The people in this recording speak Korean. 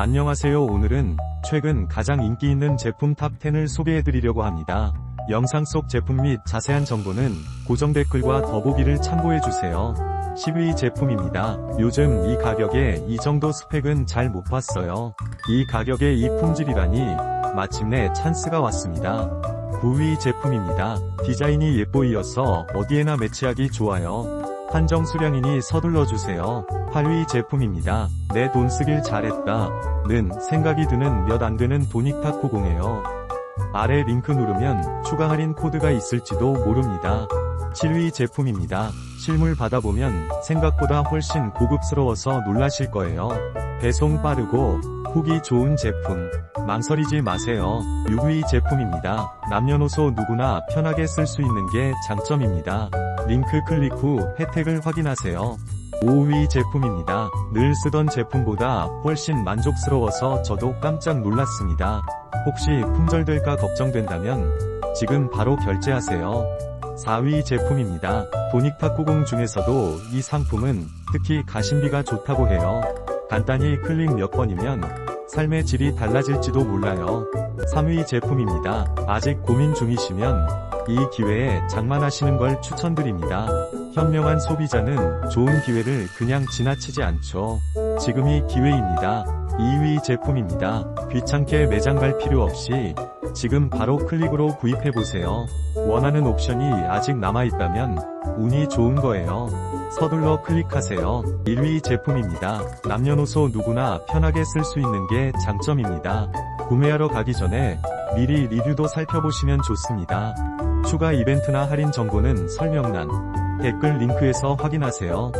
안녕하세요 오늘은 최근 가장 인기 있는 제품 탑10을 소개해드리려고 합니다. 영상 속 제품 및 자세한 정보는 고정 댓글과 더보기를 참고해주세요. 10위 제품입니다. 요즘 이 가격에 이 정도 스펙은 잘 못 봤어요. 이 가격에 이 품질이라니 마침내 찬스가 왔습니다. 9위 제품입니다. 디자인이 예뻐이어서 어디에나 매치하기 좋아요. 한정 수량이니 서둘러 주세요. 8위 제품입니다. 내 돈 쓰길 잘했다. 는 생각이 드는 몇 안 되는 도닉타코공예요. 아래 링크 누르면 추가 할인 코드가 있을지도 모릅니다. 7위 제품입니다. 실물 받아보면 생각보다 훨씬 고급스러워서 놀라실 거예요. 배송 빠르고 후기 좋은 제품. 망설이지 마세요. 6위 제품입니다. 남녀노소 누구나 편하게 쓸 수 있는 게 장점입니다. 링크 클릭 후 혜택을 확인하세요. 5위 제품입니다. 늘 쓰던 제품보다 훨씬 만족스러워서 저도 깜짝 놀랐습니다. 혹시 품절될까 걱정된다면 지금 바로 결제하세요. 4위 제품입니다. 도닉타코공 중에서도 이 상품은 특히 가심비가 좋다고 해요. 간단히 클릭 몇 번이면 삶의 질이 달라질지도 몰라요. 3위 제품입니다. 아직 고민 중이시면 이 기회에 장만하시는 걸 추천드립니다. 현명한 소비자는 좋은 기회를 그냥 지나치지 않죠. 지금이 기회입니다. 2위 제품입니다. 귀찮게 매장 갈 필요 없이 지금 바로 클릭으로 구입해보세요. 원하는 옵션이 아직 남아있다면 운이 좋은 거예요. 서둘러 클릭하세요. 1위 제품입니다. 남녀노소 누구나 편하게 쓸 수 있는 게 장점입니다. 구매하러 가기 전에 미리 리뷰도 살펴보시면 좋습니다. 추가 이벤트나 할인 정보는 설명란, 댓글 링크에서 확인하세요.